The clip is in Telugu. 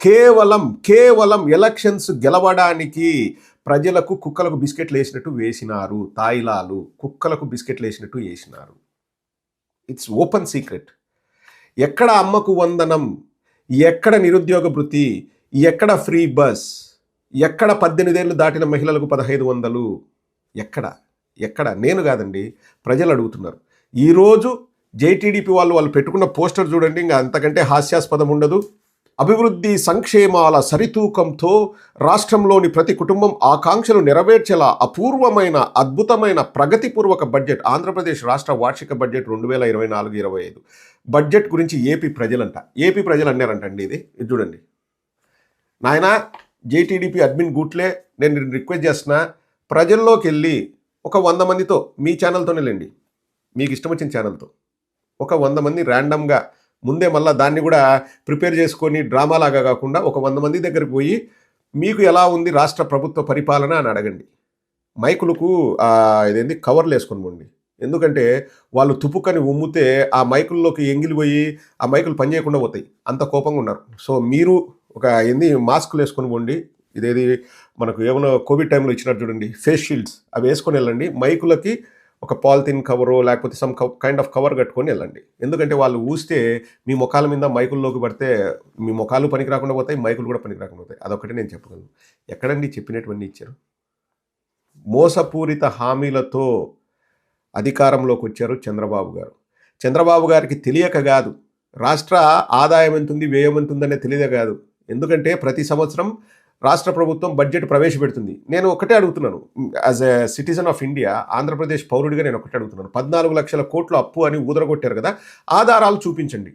కేవలం కేవలం ఎలక్షన్స్ గెలవడానికి ప్రజలకు కుక్కలకు బిస్కెట్లు వేసినట్టు వేసినారు. తాయిలాలు కుక్కలకు బిస్కెట్లు వేసినట్టు వేసినారు. ఇట్స్ ఓపెన్ సీక్రెట్ ఎక్కడ అమ్మకు వందనం? ఎక్కడ నిరుద్యోగ భృతి? ఎక్కడ ఫ్రీ బస్ ఎక్కడ పద్దెనిమిదేళ్ళు దాటిన మహిళలకు పదహైదు వందలు? ఎక్కడ? ఎక్కడ? నేను కాదండి ప్రజలు అడుగుతున్నారు. ఈరోజు జేటీడీపీ వాళ్ళు వాళ్ళు పెట్టుకున్న పోస్టర్ చూడండి ఇంకా అంతకంటే హాస్యాస్పదం ఉండదు. అభివృద్ధి సంక్షేమాల సరితూకంతో రాష్ట్రంలోని ప్రతి కుటుంబం ఆకాంక్షలు నెరవేర్చేలా అపూర్వమైన అద్భుతమైన ప్రగతిపూర్వక బడ్జెట్ ఆంధ్రప్రదేశ్ రాష్ట్ర వార్షిక బడ్జెట్ రెండు వేల ఇరవై నాలుగు ఇరవై ఐదు. బడ్జెట్ గురించి ఏపీ ప్రజలంట. ఏపీ ప్రజలు అన్నారంటండి ఇది. ఇది చూడండి. నాయన జేటీడీపీ అడ్మిన్ గూట్లే నేను రిక్వెస్ట్ చేస్తున్నా ప్రజల్లోకి వెళ్ళి ఒక వంద మందితో మీ ఛానల్తోనే లేండి. మీకు ఇష్టం వచ్చిన ఛానల్తో. ఒక వంద మంది ర్యాండమ్గా ముందే మళ్ళీ దాన్ని కూడా ప్రిపేర్ చేసుకొని డ్రామా లాగా కాకుండా ఒక వంద మంది దగ్గరికి పోయి మీకు ఎలా ఉంది రాష్ట్ర ప్రభుత్వ పరిపాలన? అని అడగండి. మైకులకు ఇదేంది? కవర్లు వేసుకొని పోండి. ఎందుకంటే వాళ్ళు తుపుకని ఉమ్మితే ఆ మైకుల్లోకి ఎంగిలిపోయి ఆ మైకులు పనిచేయకుండా పోతాయి. అంత కోపంగా ఉన్నారు. సో మీరు ఒక ఏంది? మాస్కులు వేసుకొని పోండి. ఇదేది? మనకు ఏమైనా కోవిడ్ టైంలో ఇచ్చినట్టు చూడండి ఫేస్ షీల్డ్స్. అవి వేసుకొని వెళ్ళండి. మైకులకి ఒక పాలిథిన్ కవరు లేకపోతే సమ్ కైండ్ ఆఫ్ కవర్ కట్టుకొని వెళ్ళండి. ఎందుకంటే వాళ్ళు ఊస్తే మీ ముఖాల మీద మైకుల్లోకి పడితే మీ ముఖాలు పనికి రాకుండా పోతాయి మైకులు కూడా పనికి రాకుండా పోతాయి. అదొకటి నేను చెప్పగలను. ఎక్కడండి చెప్పినటువంటి ఇచ్చారు? మోసపూరిత హామీలతో అధికారంలోకి వచ్చారు చంద్రబాబు గారు. చంద్రబాబు గారికి తెలియక కాదు. రాష్ట్ర ఆదాయం ఎంత ఉంది వ్యయం ఎంతుందనే తెలియక కాదు. ఎందుకంటే ప్రతి సంవత్సరం రాష్ట్ర ప్రభుత్వం బడ్జెట్ ప్రవేశపెడుతుంది. నేను ఒకటే అడుగుతున్నాను. As a citizen of India Andhra Pradesh పౌరుడిగా నేను ఒకటే అడుగుతున్నాను. పద్నాలుగు లక్షల కోట్లు అప్పు అని ఊదరగొట్టారు కదా ఆధారాలు చూపించండి.